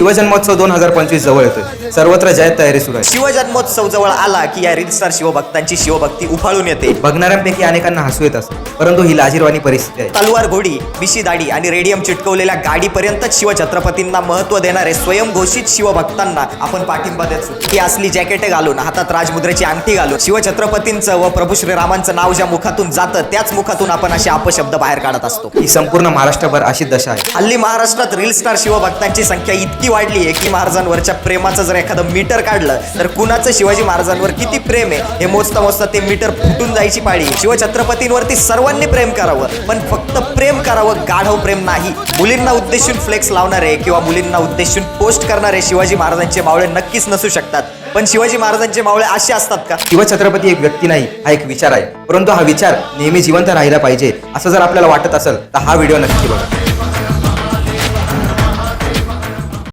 शिवजन्मोत्सव दोन हजार पंचवीस जवळ येतोय. सर्वत्र जयत तयारी सुरू आहे. शिवजन्मोत्सव जवळ आला की या रील स्टार शिवभक्तांची शिवभक्ती उफाळून येते. बघणाऱ्यांपैकी अनेकांना हसू येत असतं परंतु ही लाजीरवाणी परिस्थिती आहे. तलवार घोडी बिशी दाढी आणि रेडियम चिटकवलेल्या गाडीपर्यंतच शिवछत्रपतींना महत्त्व देणारे स्वयंघोषित शिवभक्तांना आपण पाठिंबा देतो. ही असली जॅकेट घालून हातात राजमुद्रेची अंगठी घालून शिवछत्रपतींचं व प्रभू श्रीरामांचं नाव ज्या मुखातून जातं त्याच मुखातून आपण असे अपशब्द बाहेर काढत असतो. ही संपूर्ण महाराष्ट्रभर अशी दशा आहे. हल्ली महाराष्ट्रात रील स्टार शिवभक्तांची संख्या इतकी वाढली आहे की महाराजांवरच्या प्रेमाचं जर एखादं मीटर काढलं तर कुणाचं शिवाजी महाराजांवर किती प्रेम आहे? हे मोजता मोजता ते मीटर फुटून जायची पाळी शिवछत्रपतींवरती सर्वांनी प्रेम करावं पण फक्त प्रेम करावं गाढव प्रेम नाही. मुलींना उद्देशून फ्लेक्स लावणारे किंवा मुलींना उद्देशून पोस्ट करणारे शिवाजी महाराजांचे मावळे नक्कीच नसू शकतात. पण शिवाजी महाराजांचे मावळे असे असतात का? शिवछत्रपती एक व्यक्ती नाही हा एक विचार आहे. परंतु हा विचार नेहमी जिवंत राहिला पाहिजे असं जर आपल्याला वाटत असेल तर हा व्हिडिओ नक्की बघा.